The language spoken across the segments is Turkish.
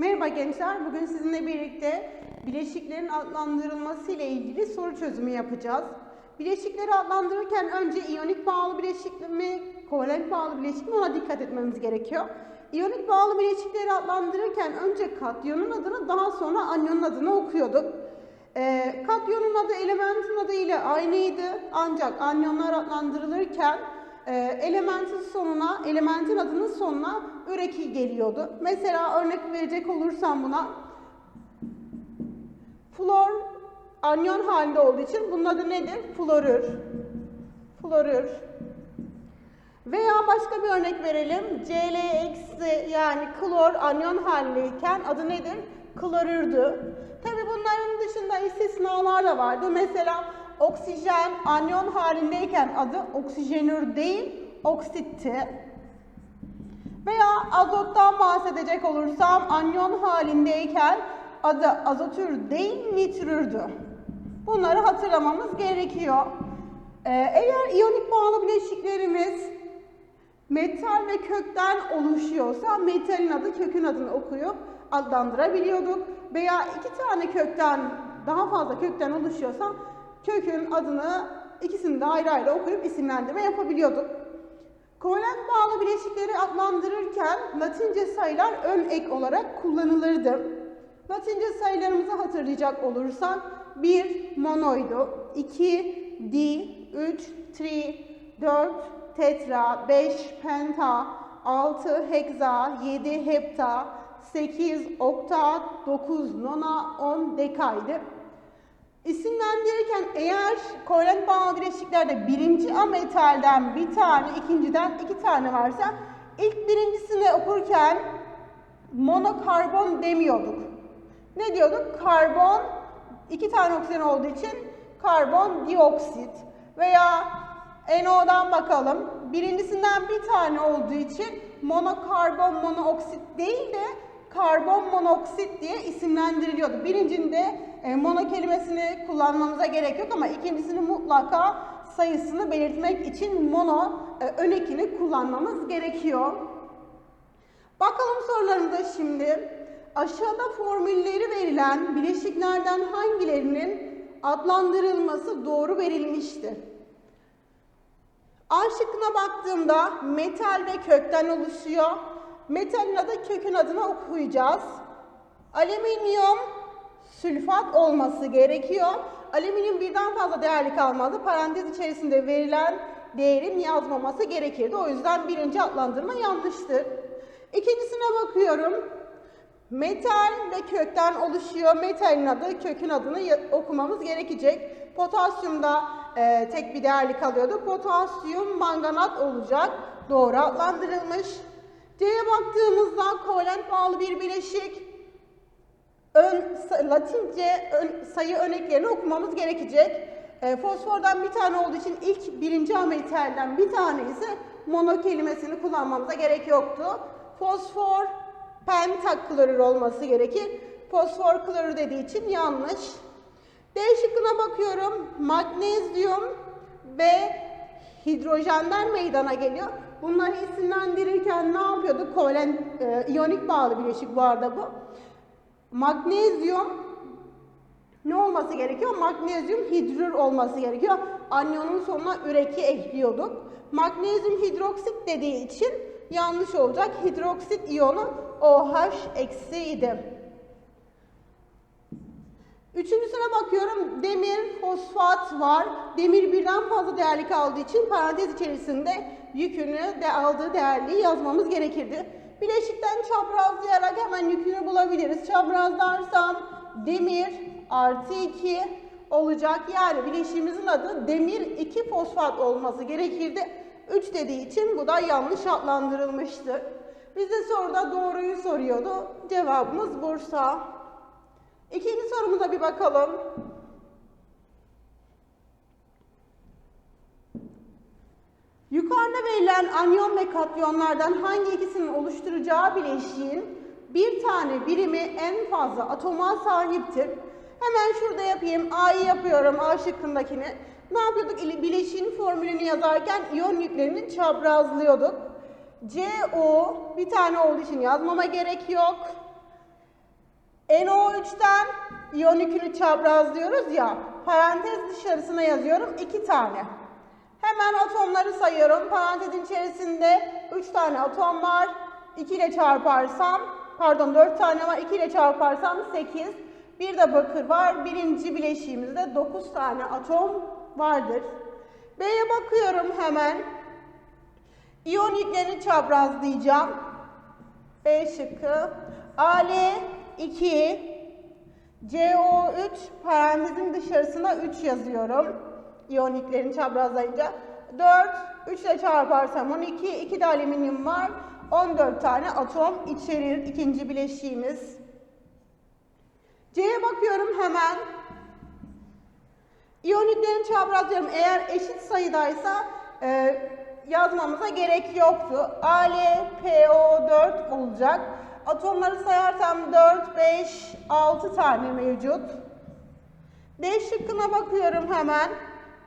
Merhaba gençler, bugün sizinle birlikte bileşiklerin adlandırılması ile ilgili soru çözümü yapacağız. Bileşikleri adlandırırken önce iyonik bağlı bileşik mi, kovalent bağlı bileşik mi ona dikkat etmemiz gerekiyor. İyonik bağlı bileşikleri adlandırırken önce katyonun adını daha sonra anyonun adını okuyorduk. Ee, katyonun adı elementin adı ile aynıydı ancak anyonlar adlandırılırken e, elementin sonuna, elementin adının sonuna üreki geliyordu. Mesela örnek verecek olursam buna flor anyon halinde olduğu için bunun adı nedir? Florür. Florür. Veya başka bir örnek verelim. Cl yani klor anyon halindeyken adı nedir? Klorürdü. Tabi bunların dışında istisnalar da vardı. Mesela oksijen anyon halindeyken adı oksijenür değil, oksitti. Veya azottan bahsedecek olursam anyon halindeyken adı azotür değil, nitrürdü. Bunları hatırlamamız gerekiyor. Ee, eğer iyonik bağlı bileşiklerimiz metal ve kökten oluşuyorsa metalin adı kökün adını okuyup adlandırabiliyorduk. Veya iki tane kökten daha fazla kökten oluşuyorsa kökün adını ikisini de ayrı ayrı okuyup isimlendirme yapabiliyorduk. Kovalent bağlı bileşikleri adlandırırken Latince sayılar ön ek olarak kullanılırdı. Latince sayılarımızı hatırlayacak olursak 1 monoydu, 2 di, 3 tri, 4 tetra, 5 penta, 6 heksa, 7 hepta, 8 okta, 9 nona, 10 dekaydı. İsimlendirirken eğer kovalent bağlı bileşiklerde birinci ametalden bir tane, ikinciden iki tane varsa ilk birincisini okurken monokarbon demiyorduk. Ne diyorduk? Karbon, iki tane oksijen olduğu için karbon dioksit veya NO'dan bakalım. Birincisinden bir tane olduğu için monokarbon monoksit değil de karbon monoksit diye isimlendiriliyordu. Birincinde mono kelimesini kullanmamıza gerek yok ama ikincisini mutlaka sayısını belirtmek için mono e, ön ekini kullanmamız gerekiyor. Bakalım sorularımıza şimdi. Aşağıda formülleri verilen bileşiklerden hangilerinin adlandırılması doğru verilmiştir? A şıkkına baktığımda metal ve kökten oluşuyor. Metalin adı kökün adını okuyacağız. Alüminyum sülfat olması gerekiyor. Alüminyum birden fazla değerli kalmadı. Parantez içerisinde verilen değerin yazmaması gerekirdi. O yüzden birinci adlandırma yanlıştır. İkincisine bakıyorum. Metal ve kökten oluşuyor. Metalin adı, kökün adını okumamız gerekecek. Potasyumda e, tek bir değerli kalıyordu. Potasyum manganat olacak. Doğru adlandırılmış. C'ye baktığımızda kovalent bağlı bir bileşik. Ön, Latince ön, sayı örneklerini okumamız gerekecek. E, fosfordan bir tane olduğu için ilk birinci ametalden bir tane ise mono kelimesini kullanmamıza gerek yoktu. Fosfor pentaklorür olması gerekir. Fosfor klorür dediği için yanlış. D şıkkına bakıyorum. Magnezyum ve hidrojenden meydana geliyor. Bunları isimlendirirken ne yapıyorduk? Kovalent, e, iyonik bağlı bileşik bu arada bu. Magnezyum ne olması gerekiyor? Magnezyum hidrür olması gerekiyor. Anyonun sonuna üreki ekliyorduk. Magnezyum hidroksit dediği için yanlış olacak. Hidroksit iyonu OH eksi idi. Üçüncüsüne bakıyorum. Demir, fosfat var. Demir birden fazla değerli kaldığı için parantez içerisinde yükünü de aldığı değerliği yazmamız gerekirdi. Bileşikten çaprazlayarak hemen yükünü bulabiliriz. Çaprazlarsam demir artı 2 olacak. Yani bileşiğimizin adı demir 2 fosfat olması gerekirdi. 3 dediği için bu da yanlış adlandırılmıştır. Bizde soruda doğruyu soruyordu. Cevabımız Bursa. İkinci sorumuza bir bakalım. Yukarıda verilen anyon ve katyonlardan hangi ikisinin oluşturacağı bileşiğin bir tane birimi en fazla atoma sahiptir? Hemen şurada yapayım. A'yı yapıyorum. A şıkkındakini. Ne yapıyorduk? Bileşiğin formülünü yazarken iyon yüklerini çaprazlıyorduk. CO bir tane olduğu için yazmama gerek yok. NO3'ten iyon yükünü çaprazlıyoruz ya, parantez dışarısına yazıyorum iki tane. Hemen atomları sayıyorum. Parantezin içerisinde 3 tane atom var. 2 ile çarparsam, pardon 4 tane var. 2 ile çarparsam 8. Bir de bakır var. Birinci bileşiğimizde 9 tane atom vardır. B'ye bakıyorum hemen. İyon yüklerini çaprazlayacağım. B şıkkı. AL 2, CO3 parantezin dışarısına 3 yazıyorum. İyoniklerini çaprazlayınca. 4, 3 ile çarparsam 12, 2 de alüminyum var. 14 tane atom içerir ikinci bileşiğimiz. C'ye bakıyorum hemen. İyoniklerini çaprazlıyorum. Eğer eşit sayıdaysa e, yazmamıza gerek yoktu. Al, PO4 olacak. Atomları sayarsam 4, 5, 6 tane mevcut. D şıkkına bakıyorum hemen.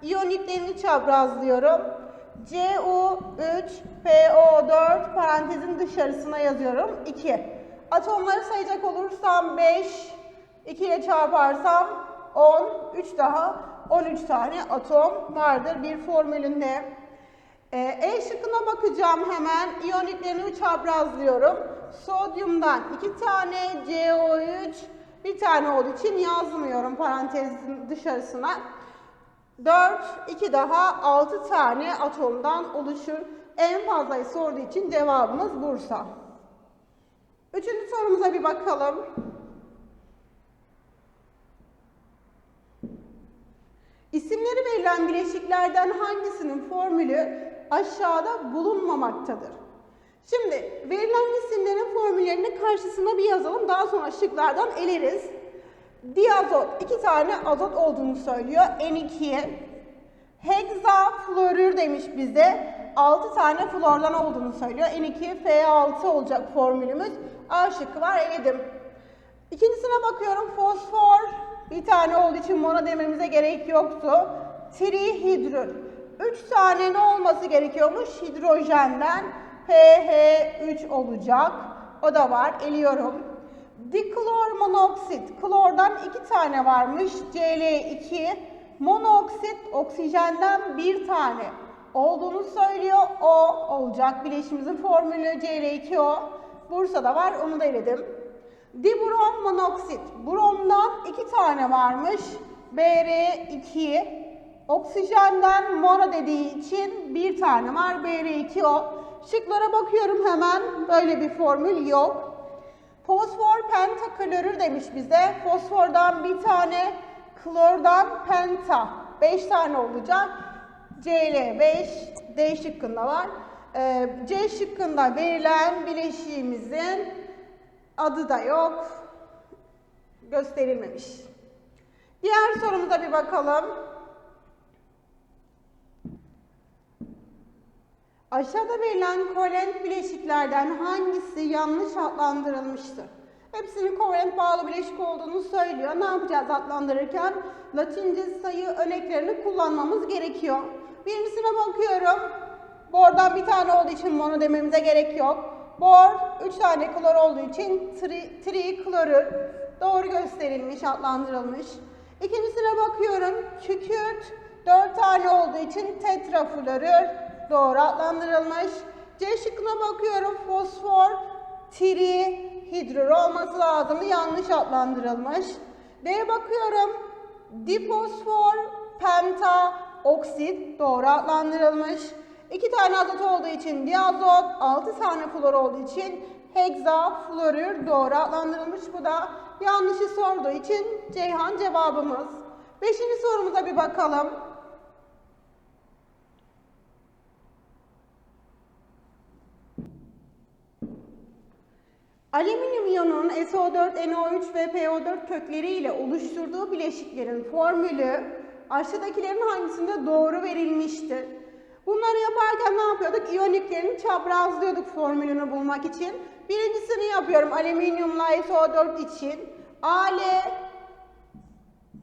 İyoniklerini çaprazlıyorum. CU3, PO4 parantezin dışarısına yazıyorum. 2. Atomları sayacak olursam 5, 2 ile çarparsam 10, 3 daha 13 tane atom vardır bir formülünde. Ee, E şıkkına bakacağım hemen. İyoniklerini çaprazlıyorum. Sodyumdan 2 tane, CO3 bir tane olduğu için yazmıyorum parantezin dışarısına. 4, 2 daha 6 tane atomdan oluşur. En fazlayı sorduğu için cevabımız Bursa. Üçüncü sorumuza bir bakalım. İsimleri verilen bileşiklerden hangisinin formülü aşağıda bulunmamaktadır? Şimdi verilen isimlerin formüllerini karşısına bir yazalım. Daha sonra şıklardan eleriz. Diazot, iki tane azot olduğunu söylüyor. N2. Hexafluorür demiş bize. 6 tane flordan olduğunu söylüyor. N2, F6 olacak formülümüz. A şıkkı var, eledim. İkincisine bakıyorum. Fosfor, bir tane olduğu için mono dememize gerek yoktu. Trihidrül. 3 tane ne olması gerekiyormuş? Hidrojenden PH3 olacak. O da var. Eliyorum. Diklor monoksit. Klordan 2 tane varmış. Cl2. Monoksit oksijenden bir tane olduğunu söylüyor. O olacak. Bileşimimizin formülü Cl2O. Bursa'da var. Onu da eledim. Dibrom monoksit. Bromdan iki tane varmış. Br2. Oksijenden mono dediği için bir tane var. Br2O. Şıklara bakıyorum hemen. Böyle bir formül yok. Fosfor pentaklorür demiş bize. Fosfordan bir tane, klordan penta. 5 tane olacak. Cl5 D şıkkında var. Ee, C şıkkında verilen bileşiğimizin adı da yok. Gösterilmemiş. Diğer sorumuza bir bakalım. Aşağıda verilen kovalent bileşiklerden hangisi yanlış adlandırılmıştır? Hepsinin kovalent bağlı bileşik olduğunu söylüyor. Ne yapacağız adlandırırken? Latince sayı örneklerini kullanmamız gerekiyor. Birincisine bakıyorum. Bordan bir tane olduğu için mono dememize gerek yok. Bor 3 tane klor olduğu için tri, triklorür. Doğru gösterilmiş, adlandırılmış. İkincisine bakıyorum. Kükürt 4 tane olduğu için tetraflorür. Doğru adlandırılmış. C şıkkına bakıyorum. Fosfor, tri, hidrür olması lazım. Yanlış adlandırılmış. D'ye bakıyorum. Difosfor, penta, oksit. Doğru adlandırılmış. İki tane azot olduğu için diazot, altı tane flor olduğu için hexafluorür doğru adlandırılmış. Bu da yanlışı sorduğu için Ceyhan cevabımız. Beşinci sorumuza bir bakalım. Alüminyum iyonunun SO4, NO3 ve PO4 kökleri ile oluşturduğu bileşiklerin formülü aşağıdakilerin hangisinde doğru verilmiştir? Bunları yaparken ne yapıyorduk? İyoniklerini çaprazlıyorduk formülünü bulmak için. Birincisini yapıyorum alüminyumla SO4 için. Al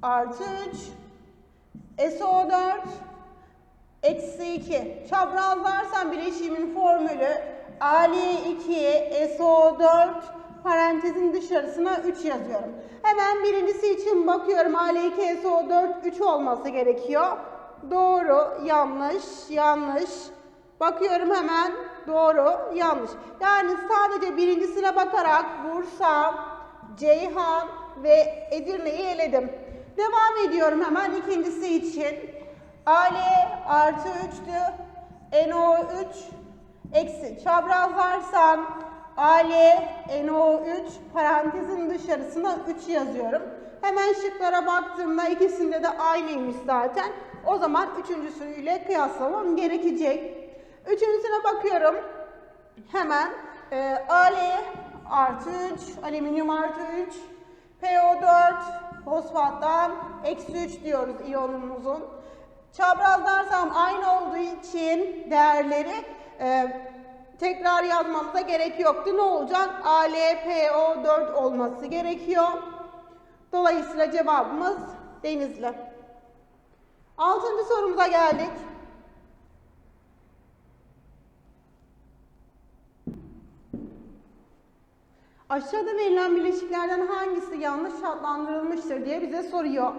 artı 3 SO4 eksi 2. Çaprazlarsam bileşimin formülü Ali2 SO4 parantezin dışarısına 3 yazıyorum. Hemen birincisi için bakıyorum. AL2SO4 3 olması gerekiyor. Doğru, yanlış, yanlış. Bakıyorum hemen doğru, yanlış. Yani sadece birincisine bakarak Bursa, Ceyhan ve Edirne'yi eledim. Devam ediyorum hemen ikincisi için. AL artı 3'tü. NO3 eksi çaprazlarsam AL NO3 parantezin dışarısına 3 yazıyorum. Hemen şıklara baktığımda ikisinde de aynıymış zaten. O zaman üçüncüsüyle kıyaslamam gerekecek. Üçüncüsüne bakıyorum. Hemen e, AL artı 3, alüminyum artı 3, PO4 fosfattan eksi 3 diyoruz iyonumuzun. Çaprazlarsam aynı olduğu için değerleri e, tekrar yazmamıza gerek yoktu. Ne olacak? AlPO4 olması gerekiyor. Dolayısıyla cevabımız Denizli. Altıncı sorumuza geldik. Aşağıda verilen bileşiklerden hangisi yanlış adlandırılmıştır diye bize soruyor.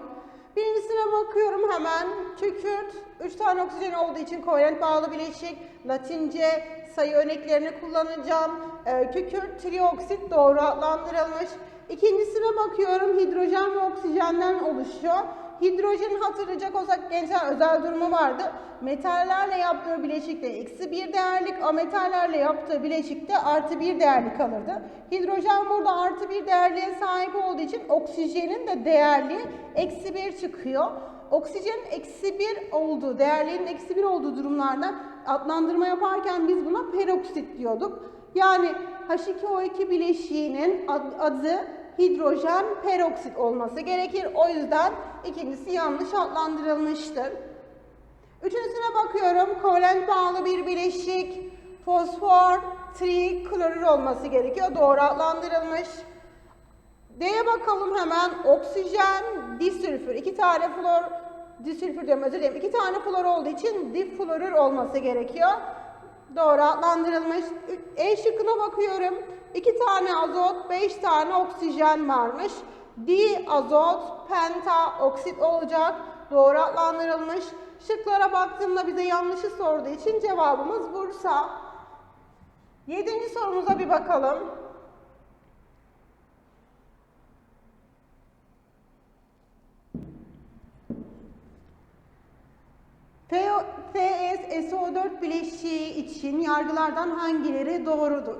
Birincisine bakıyorum hemen. Kükürt, 3 tane oksijen olduğu için kovalent bağlı bileşik. Latince sayı örneklerini kullanacağım. Ee, kükürt, trioksit doğru adlandırılmış. İkincisine bakıyorum. Hidrojen ve oksijenden oluşuyor. Hidrojen hatırlayacak olsak gençler özel durumu vardı. Metallerle yaptığı bileşikte eksi bir değerlik, ametallerle yaptığı bileşikte artı bir değerlik kalırdı. Hidrojen burada artı bir değerliğe sahip olduğu için oksijenin de değerliği eksi bir çıkıyor. Oksijenin eksi bir olduğu, değerliğinin eksi bir olduğu durumlarda adlandırma yaparken biz buna peroksit diyorduk. Yani H2O2 bileşiğinin adı hidrojen peroksit olması gerekir. O yüzden ikincisi yanlış adlandırılmıştır. Üçüncüsüne bakıyorum. Kovalent bağlı bir bileşik fosfor triklorür olması gerekiyor. Doğru adlandırılmış. D'ye bakalım hemen. Oksijen, disülfür. İki tane flor, disülfür diyorum özür dilerim. İki tane flor olduğu için diflorür olması gerekiyor. Doğru adlandırılmış. E şıkkına bakıyorum. 2 tane azot, 5 tane oksijen varmış. Di azot, penta oksit olacak. Doğru adlandırılmış. Şıklara baktığımda bize yanlışı sorduğu için cevabımız Bursa. Yedinci sorumuza bir bakalım. TS SO4 bileşiği için yargılardan hangileri doğrudur?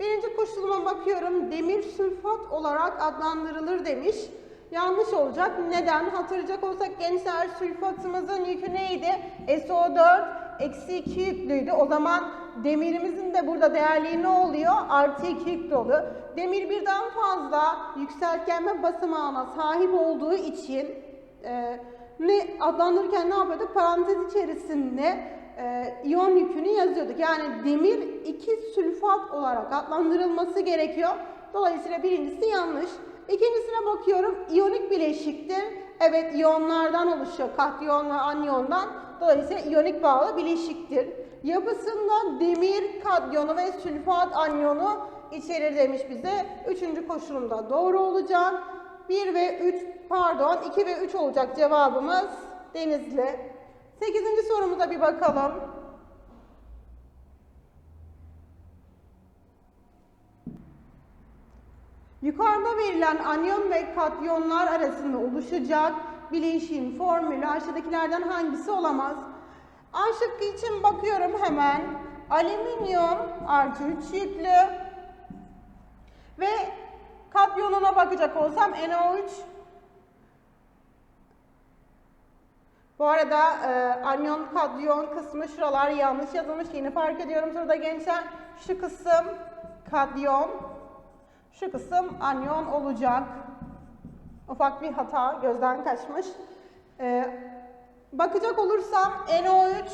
Birinci koşuluma bakıyorum. Demir sülfat olarak adlandırılır demiş. Yanlış olacak. Neden? Hatırlayacak olsak gençler sülfatımızın yükü neydi? SO4 eksi 2 yüklüydü. O zaman demirimizin de burada değerliği ne oluyor? Artı 2 yüklü oluyor. Demir birden fazla yükseltgenme basamağına sahip olduğu için e, ne adlandırırken ne yapıyorduk? Parantez içerisinde e, iyon yükünü yazıyorduk. Yani demir 2 sülfat olarak adlandırılması gerekiyor. Dolayısıyla birincisi yanlış. İkincisine bakıyorum. İyonik bileşiktir. Evet iyonlardan oluşuyor. Katyon ve anyondan. Dolayısıyla iyonik bağlı bileşiktir. Yapısında demir, katyonu ve sülfat anyonu içerir demiş bize. Üçüncü koşulumda doğru olacak. 1 ve 3 pardon 2 ve 3 olacak cevabımız Denizli. Sekizinci sorumuza bir bakalım. Yukarıda verilen anyon ve katyonlar arasında oluşacak bileşiğin formülü aşağıdakilerden hangisi olamaz? A şıkkı için bakıyorum hemen. Alüminyum artı 3 yüklü ve katyonuna bakacak olsam NO3 Bu arada e, anyon, kadyon kısmı şuralar yanlış yazılmış. Yeni fark ediyorum burada gençler. Şu kısım kadyon, şu kısım anyon olacak. Ufak bir hata gözden kaçmış. E, bakacak olursam NO3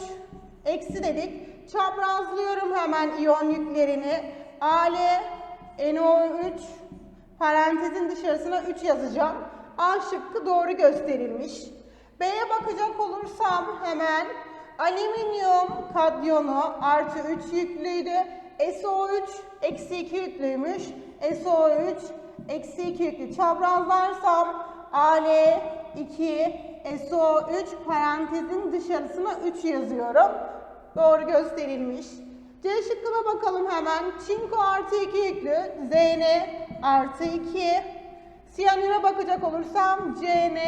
eksi dedik. Çaprazlıyorum hemen iyon yüklerini. Al, NO3 parantezin dışarısına 3 yazacağım. A şıkkı doğru gösterilmiş. B'ye bakacak olursam hemen alüminyum kadyonu artı 3 yüklüydü. SO3 eksi 2 yüklüymüş. SO3 eksi 2 yüklü çaprazlarsam Al2 SO3 parantezin dışarısına 3 yazıyorum. Doğru gösterilmiş. C şıkkına bakalım hemen. Çinko artı 2 yüklü. Zn artı 2. Siyanüre bakacak olursam Cn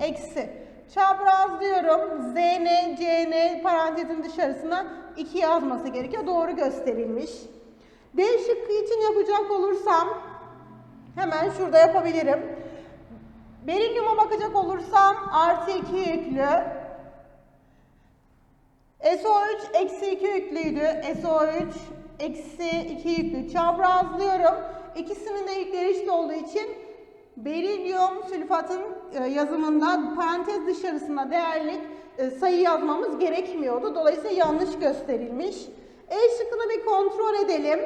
eksi. Çaprazlıyorum. Zn, Cn parantezin dışarısına 2 yazması gerekiyor. Doğru gösterilmiş. D şıkkı için yapacak olursam hemen şurada yapabilirim. Berilyuma bakacak olursam artı 2 yüklü. SO3 eksi 2 yüklüydü. SO3 eksi 2 yüklü çaprazlıyorum. İkisinin de yükleri eşit olduğu için berilyum sülfatın e, yazımında parantez dışarısında değerlik e, sayı yazmamız gerekmiyordu. Dolayısıyla yanlış gösterilmiş. E şıkkını bir kontrol edelim.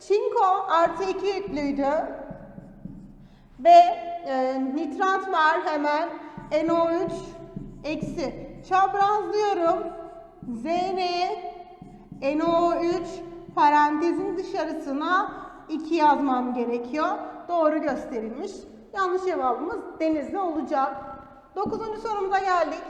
Çinko artı 2 yüklüydü. Ve e, nitrat var hemen. NO3 eksi. Çaprazlıyorum. Zn NO3 parantezin dışarısına 2 yazmam gerekiyor. Doğru gösterilmiş. Yanlış cevabımız denizli olacak. Dokuzuncu sorumuza geldik.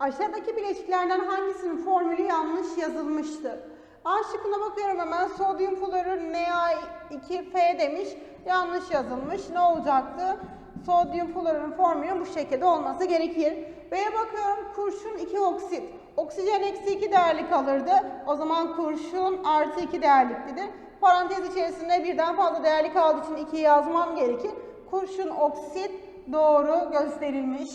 Aşağıdaki bileşiklerden hangisinin formülü yanlış yazılmıştır? A şıkkına bakıyorum hemen. Sodyum florür Na2F demiş. Yanlış yazılmış. Ne olacaktı? Sodyum florürün formülü bu şekilde olması gerekir. B'ye bakıyorum. Kurşun 2 oksit. Oksijen eksi 2 değerli kalırdı. O zaman kurşun artı 2 değerliklidir. Parantez içerisinde birden fazla değerli kaldığı için 2'yi yazmam gerekir. Kurşun oksit doğru gösterilmiş.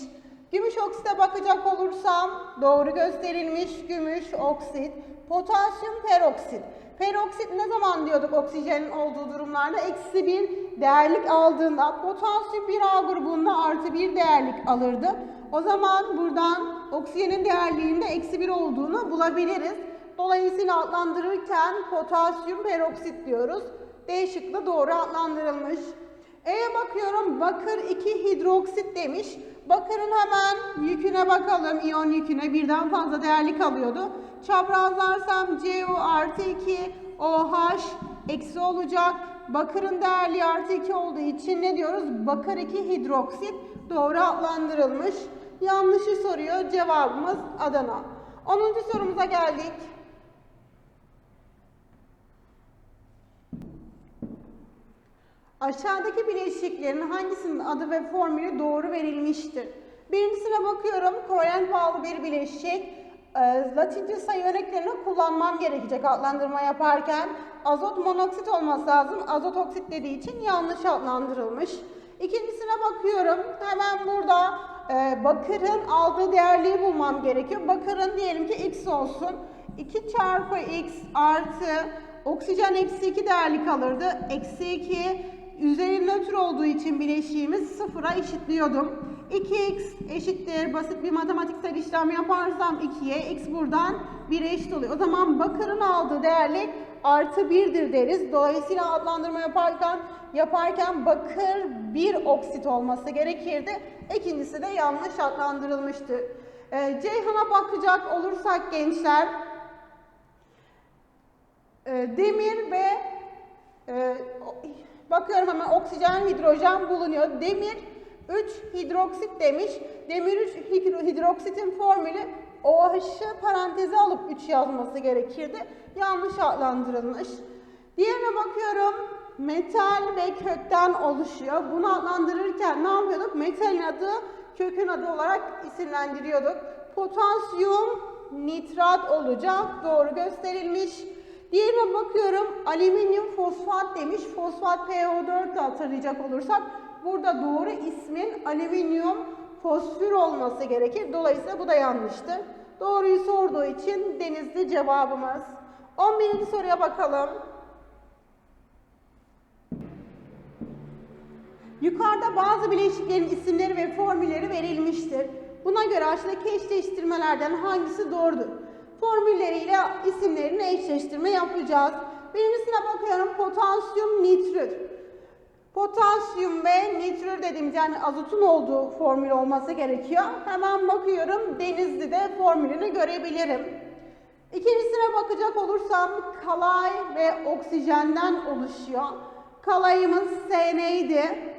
Gümüş oksite bakacak olursam doğru gösterilmiş gümüş oksit. Potasyum peroksit. Peroksit ne zaman diyorduk oksijenin olduğu durumlarda? Eksi bir değerlik aldığında potasyum bir A grubunda artı bir değerlik alırdı. O zaman buradan oksijenin değerliğinde eksi bir olduğunu bulabiliriz. Dolayısıyla adlandırırken potasyum peroksit diyoruz. D şıkkı doğru adlandırılmış. E'ye bakıyorum bakır 2 hidroksit demiş. Bakırın hemen yüküne bakalım. İyon yüküne birden fazla değerli kalıyordu. Çaprazlarsam Cu artı 2 OH eksi olacak. Bakırın değerli artı 2 olduğu için ne diyoruz? Bakır 2 hidroksit doğru adlandırılmış. Yanlışı soruyor. Cevabımız Adana. 10. sorumuza geldik. Aşağıdaki bileşiklerin hangisinin adı ve formülü doğru verilmiştir? Birincisine bakıyorum. Kovalent bağlı bir bileşik. E, Latince sayı örneklerini kullanmam gerekecek adlandırma yaparken. Azot monoksit olması lazım. Azot oksit dediği için yanlış adlandırılmış. İkincisine bakıyorum. Hemen burada e, bakırın aldığı değerliği bulmam gerekiyor. Bakırın diyelim ki x olsun. 2 çarpı x artı oksijen eksi 2 değerli kalırdı. Eksi 2 Üzeri nötr olduğu için bileşiğimiz sıfıra eşitliyordum. 2x eşittir. Basit bir matematiksel işlem yaparsam 2'ye x buradan 1'e eşit oluyor. O zaman bakırın aldığı değerlik artı 1'dir deriz. Dolayısıyla adlandırma yaparken yaparken bakır bir oksit olması gerekirdi. İkincisi de yanlış adlandırılmıştır. E, Ceyhan'a bakacak olursak gençler e, demir ve e, Bakıyorum hemen oksijen, hidrojen bulunuyor. Demir 3 hidroksit demiş. Demir 3 hidroksitin formülü OH'ı paranteze alıp 3 yazması gerekirdi. Yanlış adlandırılmış. Diğerine bakıyorum. Metal ve kökten oluşuyor. Bunu adlandırırken ne yapıyorduk? Metalin adı kökün adı olarak isimlendiriyorduk. Potasyum nitrat olacak. Doğru gösterilmiş. Diğerine bakıyorum alüminyum fosfat demiş. Fosfat PO4 da hatırlayacak olursak burada doğru ismin alüminyum fosfür olması gerekir. Dolayısıyla bu da yanlıştır. Doğruyu sorduğu için denizli cevabımız. 11. soruya bakalım. Yukarıda bazı bileşiklerin isimleri ve formülleri verilmiştir. Buna göre aşağıdaki eşleştirmelerden hangisi doğrudur? formülleriyle isimlerini eşleştirme yapacağız. Birincisine bakıyorum potasyum nitrür. Potasyum ve nitrür dediğimiz yani azotun olduğu formül olması gerekiyor. Hemen bakıyorum Denizli'de formülünü görebilirim. İkincisine bakacak olursam kalay ve oksijenden oluşuyor. Kalayımız S neydi?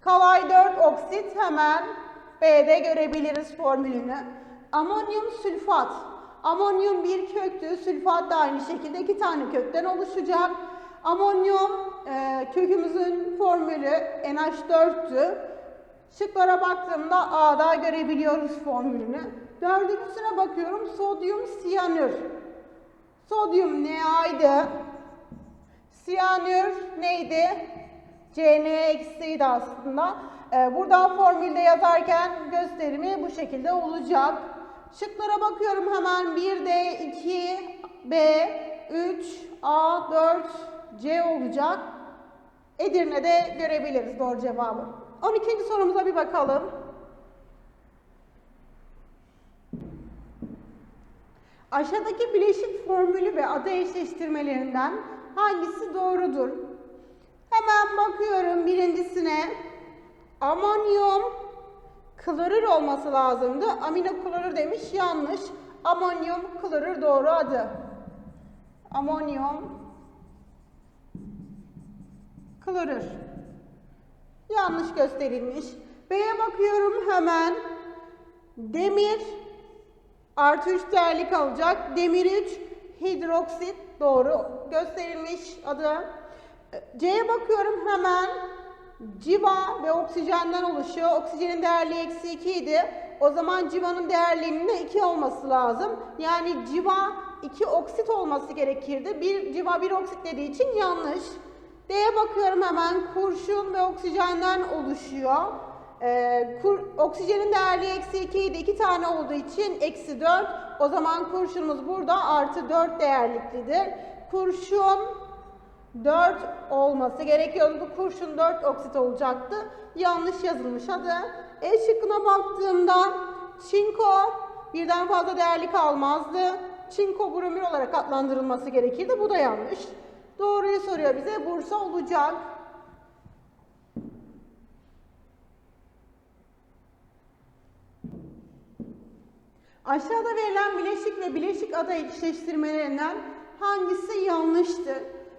Kalay 4 oksit hemen B'de görebiliriz formülünü. Amonyum sülfat. Amonyum bir köktü, sülfat da aynı şekilde iki tane kökten oluşacak. Amonyum e, kökümüzün formülü NH4'tü. Şıklara baktığımda A'da görebiliyoruz formülünü. Dördüncüsüne bakıyorum sodyum siyanür. Sodyum Na'ydı. Siyanür neydi? Cn eksiydi aslında. Ee, buradan formülde yazarken gösterimi bu şekilde olacak. Şıklara bakıyorum hemen 1D, 2, B, 3, A, 4, C olacak. Edirne'de görebiliriz doğru cevabı. 12. sorumuza bir bakalım. Aşağıdaki bileşik formülü ve adı eşleştirmelerinden hangisi doğrudur? Hemen bakıyorum birincisine. Amonyum klorür olması lazımdı. Aminoklorür demiş yanlış. Amonyum klorür doğru adı. Amonyum klorür. Yanlış gösterilmiş. B'ye bakıyorum hemen. Demir artı 3 değerli kalacak. Demir 3 hidroksit doğru gösterilmiş adı. C'ye bakıyorum hemen. Civa ve oksijenden oluşuyor. Oksijenin değerli eksi 2 idi. O zaman civanın değerliğinin de 2 olması lazım. Yani civa 2 oksit olması gerekirdi. Bir civa 1 oksit dediği için yanlış. D'ye bakıyorum hemen. Kurşun ve oksijenden oluşuyor. Ee, kur, oksijenin değerli eksi 2 idi. 2 tane olduğu için eksi 4. O zaman kurşunumuz burada artı 4 değerliklidir. Kurşun 4 olması gerekiyordu. Kurşun 4 oksit olacaktı. Yanlış yazılmış adı. E şıkkına baktığımda çinko birden fazla değerli kalmazdı. Çinko bromür olarak adlandırılması gerekirdi. Bu da yanlış. Doğruyu soruyor bize. Bursa olacak. Aşağıda verilen bileşik ve bileşik ada eşleştirmelerinden hangisi yanlıştır?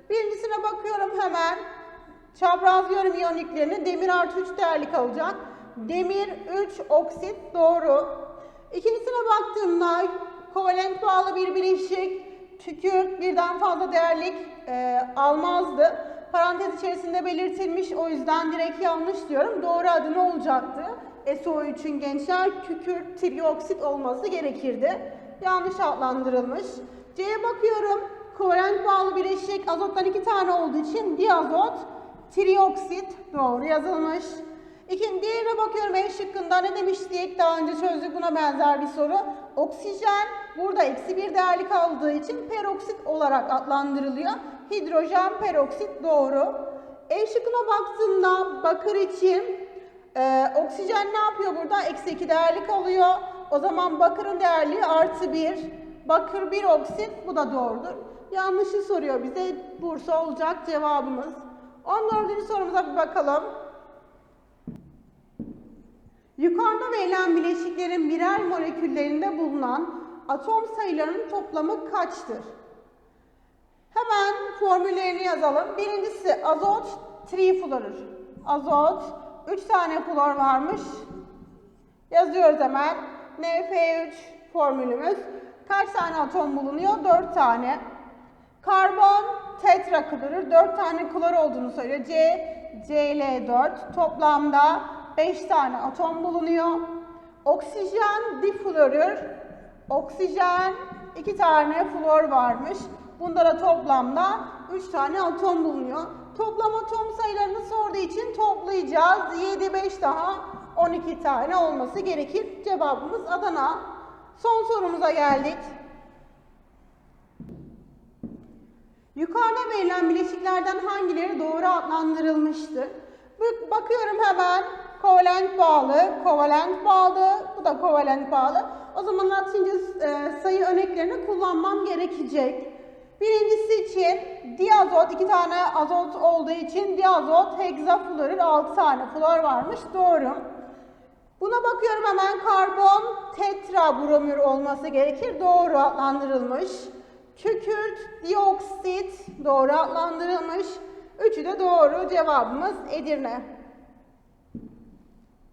Birincisine bakıyorum hemen. Çapraz yönüm iyoniklerini demir artı 3 değerli kalacak. Demir 3 oksit doğru. İkincisine baktığımda kovalent bağlı bir bileşik tükürt birden fazla değerlik e, almazdı. Parantez içerisinde belirtilmiş o yüzden direkt yanlış diyorum. Doğru adı ne olacaktı? SO3'ün gençler kükürt trioksit olması gerekirdi. Yanlış adlandırılmış. C'ye bakıyorum. Kovalent bağlı bileşik azottan iki tane olduğu için diazot trioksit doğru yazılmış. İkinci diğerine bakıyorum E şıkkında ne demiştik daha önce çözdük buna benzer bir soru. Oksijen burada eksi bir değerli kaldığı için peroksit olarak adlandırılıyor. Hidrojen peroksit doğru. E şıkkına baktığımda bakır için e, oksijen ne yapıyor burada? Eksi iki değerli kalıyor. O zaman bakırın değerli artı bir. Bakır bir oksit bu da doğrudur. Yanlışı soruyor bize. Bursa olacak cevabımız. 14. sorumuza bir bakalım. Yukarıda verilen bileşiklerin birer moleküllerinde bulunan atom sayılarının toplamı kaçtır? Hemen formüllerini yazalım. Birincisi azot trifluorür. Azot 3 tane flor varmış. Yazıyoruz hemen. NF3 formülümüz. Kaç tane atom bulunuyor? 4 tane. Karbon tetraklorür. 4 tane klor olduğunu söylüyor. C, Cl4. Toplamda 5 tane atom bulunuyor. Oksijen difluorür. Oksijen 2 tane flor varmış. Bunda da toplamda 3 tane atom bulunuyor. Toplam atom sayılarını sorduğu için toplayacağız. 7, 5 daha 12 tane olması gerekir. Cevabımız Adana. Son sorumuza geldik. Yukarıda verilen bileşiklerden hangileri doğru adlandırılmıştır? Bakıyorum hemen kovalent bağlı, kovalent bağlı, bu da kovalent bağlı. O zaman Latince e, sayı örneklerini kullanmam gerekecek. Birincisi için diazot, iki tane azot olduğu için diazot, hexafluorür, altı tane flor varmış. Doğru. Buna bakıyorum hemen karbon tetrabromür olması gerekir. Doğru adlandırılmış. Kükürt dioksit doğru adlandırılmış. Üçü de doğru cevabımız Edirne.